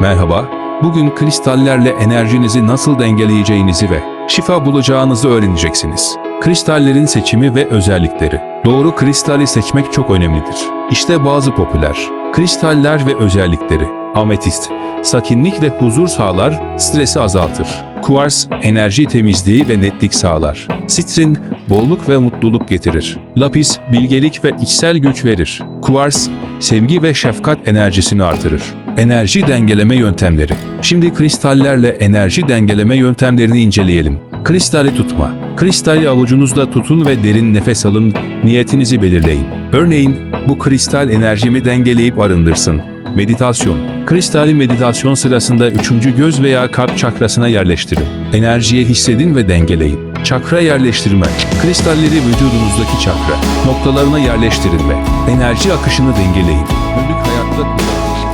Merhaba, bugün kristallerle enerjinizi nasıl dengeleyeceğinizi ve şifa bulacağınızı öğreneceksiniz. Kristallerin seçimi ve özellikleri. Doğru kristali seçmek çok önemlidir. İşte bazı popüler kristaller ve özellikleri. Ametist, sakinlik ve huzur sağlar, stresi azaltır. Kuvars, enerji temizliği ve netlik sağlar. Sitrin, bolluk ve mutluluk getirir. Lapis, bilgelik ve içsel güç verir. Kuvars, sevgi ve şefkat enerjisini artırır. Enerji dengeleme yöntemleri. Şimdi kristallerle enerji dengeleme yöntemlerini inceleyelim. Kristali tutma. Kristali avucunuzda tutun ve derin nefes alın, niyetinizi belirleyin. Örneğin, bu kristal enerjimi dengeleyip arındırsın. Meditasyon. Kristali meditasyon sırasında üçüncü göz veya kalp çakrasına yerleştirin. Enerjiyi hissedin ve dengeleyin. Çakra yerleştirme. Kristalleri vücudunuzdaki çakra noktalarına yerleştirin ve enerji akışını dengeleyin. Günlük hayatta.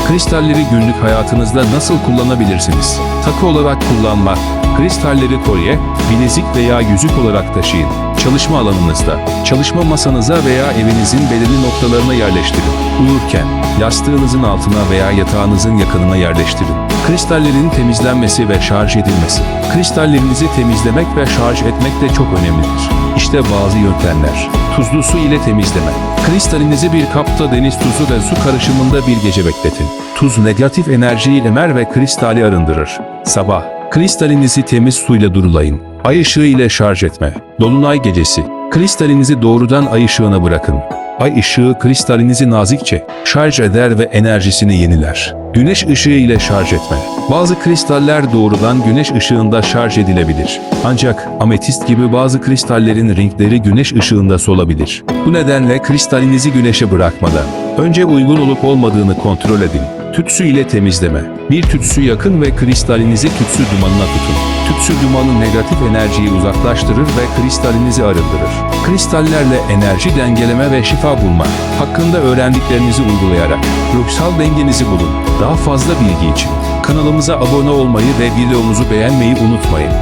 Kristalleri günlük hayatınızda nasıl kullanabilirsiniz? Takı olarak kullanmak, kristalleri kolye, bilezik veya yüzük olarak taşıyın. Çalışma alanınızda, çalışma masanıza veya evinizin belirli noktalarına yerleştirin. Uyurken, yastığınızın altına veya yatağınızın yakınına yerleştirin. Kristallerin temizlenmesi ve şarj edilmesi. Kristallerinizi temizlemek ve şarj etmek de çok önemlidir. İşte bazı yöntemler. Tuzlu su ile temizleme. Kristalinizi bir kapta deniz tuzu ve su karışımında bir gece bekletin. Tuz negatif enerjiyi emer ve kristali arındırır. Sabah, kristalinizi temiz suyla durulayın. Ay ışığı ile şarj etme. Dolunay gecesi, kristalinizi doğrudan ay ışığına bırakın. Ay ışığı kristalinizi nazikçe şarj eder ve enerjisini yeniler. Güneş ışığı ile şarj etme. Bazı kristaller doğrudan güneş ışığında şarj edilebilir. Ancak ametist gibi bazı kristallerin renkleri güneş ışığında solabilir. Bu nedenle kristalinizi güneşe bırakmadan önce uygun olup olmadığını kontrol edin. Tütsü ile temizleme. Bir tütsü yakın ve kristalinizi tütsü dumanına tutun. Tütsü dumanı negatif enerjiyi uzaklaştırır ve kristalinizi arındırır. Kristallerle enerji dengeleme ve şifa bulma hakkında öğrendiklerinizi uygulayarak ruhsal dengenizi bulun. Daha fazla bilgi için kanalımıza abone olmayı ve videomuzu beğenmeyi unutmayın.